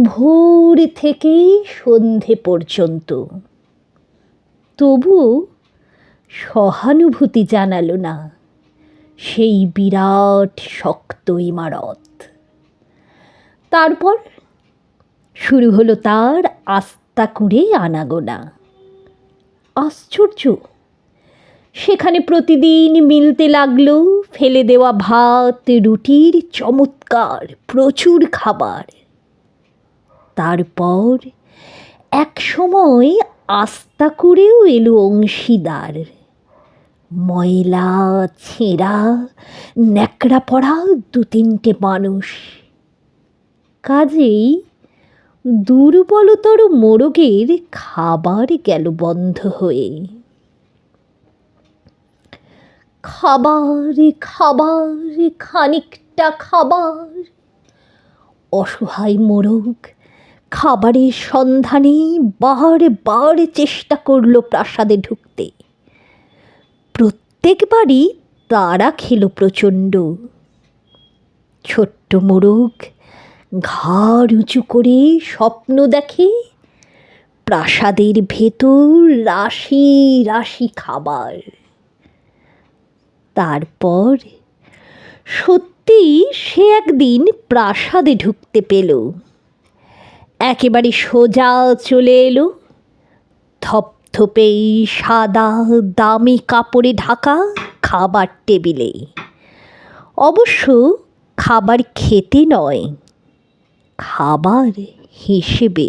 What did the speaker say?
ভোর থেকেই সন্ধে পর্যন্ত। তবুও সহানুভূতি জানালো না সেই বিরাট শক্ত ইমারত। তারপর শুরু হলো তার আস্তা করে আনাগোনা। আশ্চর্য, সেখানে প্রতিদিন মিলতে লাগল, ফেলে দেওয়া ভাত, রুটির চমৎকার প্রচুর খাবার। তারপর এক সময় আস্তা করেও এলো অংশীদার। ময়লা, ছেঁড়া, ন্যাকড়া পড়া দু তিনটে মানুষ। কাজেই দুর্বলতর মোরগের খাবার গেল বন্ধ হয়ে। খাবার খাবার, খানিকটা খাবার। অসহায় মোরগ খাবারের সন্ধানে বারে বারে চেষ্টা করল প্রাসাদে ঢুকতে। প্রত্যেকবারই তারা খেল প্রচণ্ড। ছোট্ট মোরগ ঘাড় উঁচু করে স্বপ্ন দেখে প্রাসাদের ভেতর রাশি রাশি খাবার। তারপর সত্যি সে একদিন প্রাসাদে ঢুকতে পেল। একেবারে সোজা চলে এলো। থপথপেই সাদা দামি কাপড়ে ঢাকা খাবার টেবিলে। অবশ্য খাবার খেতে নয়, খাবার হিসেবে